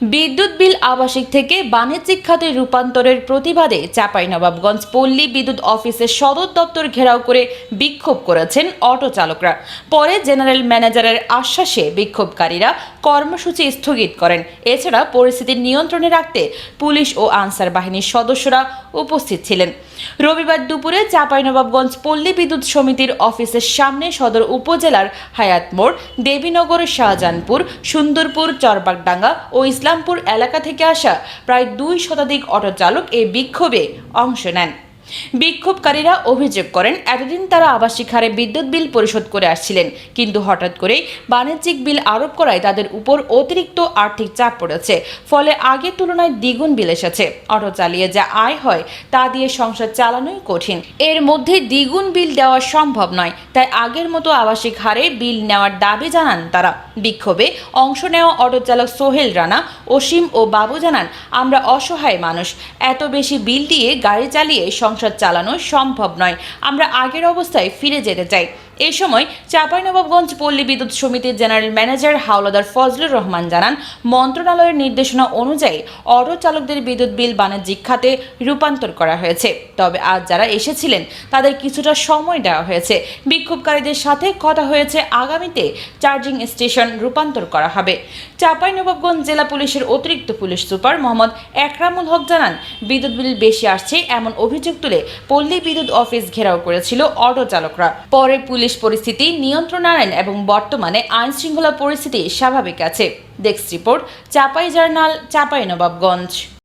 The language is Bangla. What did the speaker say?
বিদ্যুৎ বিল আবাসিক থেকে বাণিজ্যিক খাতে রূপান্তরের প্রতিবাদে চাঁপাইনবাবগঞ্জ পল্লী বিদ্যুৎ অফিসের সদর দপ্তর ঘেরাও করে বিক্ষোভ করেছেন অটো চালকরা। পরে জেনারেল ম্যানেজারের আশ্বাসে বিক্ষোভকারীরা কর্মসূচি স্থগিত করেন। এছাড়া পরিস্থিতি নিয়ন্ত্রণে রাখতে পুলিশ ও আনসার বাহিনীর সদস্যরা উপস্থিত ছিলেন। রবিবার দুপুরে চাঁপাইনবাবগঞ্জ পল্লী বিদ্যুৎ সমিতির অফিসের সামনে সদর উপজেলার হায়াত মোড়, দেবীনগর, শাহজাহানপুর, সুন্দরপুর, চরবাগডাঙ্গা ও ইসলামপুর এলাকা থেকে আসা প্রায় দুই শতাধিক অটো চালক এই বিক্ষোভে অংশ নেন। বিক্ষোভকারীরা অভিযোগ করেন, এতদিন তারা আবাসিক হারে বিদ্যুৎ বিল পরিশোধ করে আসছিলেন, কিন্তু হঠাৎ করেই বাণিজ্যিক বিল আরোপ করায় তাদের উপর অতিরিক্ত আর্থিক চাপ পড়েছে। ফলে আগের তুলনায় দ্বিগুণ বিল এসেছে। অটো চালিয়ে যা আয় হয়, তা দিয়ে সংসার চালানোই কঠিন। এর মধ্যে দ্বিগুণ বিল দেওয়া সম্ভব নয়, তাই আগের মতো আবাসিক হারে বিল নেওয়ার দাবি জানান তারা। বিক্ষোভে অংশ নেওয়া অটো চালক সোহেল রানা, অসীম ও বাবু জানান, আমরা অসহায় মানুষ, এত বেশি বিল দিয়ে গাড়ি চালিয়ে সংসার চালানো সম্ভব নয়। আমরা আগের অবস্থায় ফিরে যেতে চাই। এই সময় চাঁপাইনবাবগঞ্জ পল্লী বিদ্যুৎ সমিতির জেনারেল ম্যানেজার হাওলাদার ফজলুর রহমান জানান, মন্ত্রণালয়ের নির্দেশনা অনুযায়ী অটো চালকদের বিদ্যুৎ বিল বাণিজ্যিক খাতে রূপান্তর করা হয়েছে। তবে আজ যারা এসেছিলেন, তাদের কিছুটা সময় দেওয়া হয়েছে। বিক্ষোভকারীদের সাথে কথা হয়েছে, আগামীতে চার্জিং স্টেশন রূপান্তর করা হবে। চাঁপাইনবাবগঞ্জ জেলা পুলিশের অতিরিক্ত পুলিশ সুপার মোহাম্মদ একরামুল হক জানান, বিদ্যুৎ বিল বেশি আসছে এমন অভিযোগ তুলে পল্লী বিদ্যুৎ অফিস ঘেরাও করেছিল অটো চালকরা। পরে পুলিশ পরিস্থিতি নিয়ন্ত্রণ আনেন এবং বর্তমানে আইন শৃঙ্খলা পরিস্থিতি স্বাভাবিক আছে। Desk report, Chapai journal, Chapai Nawabganj.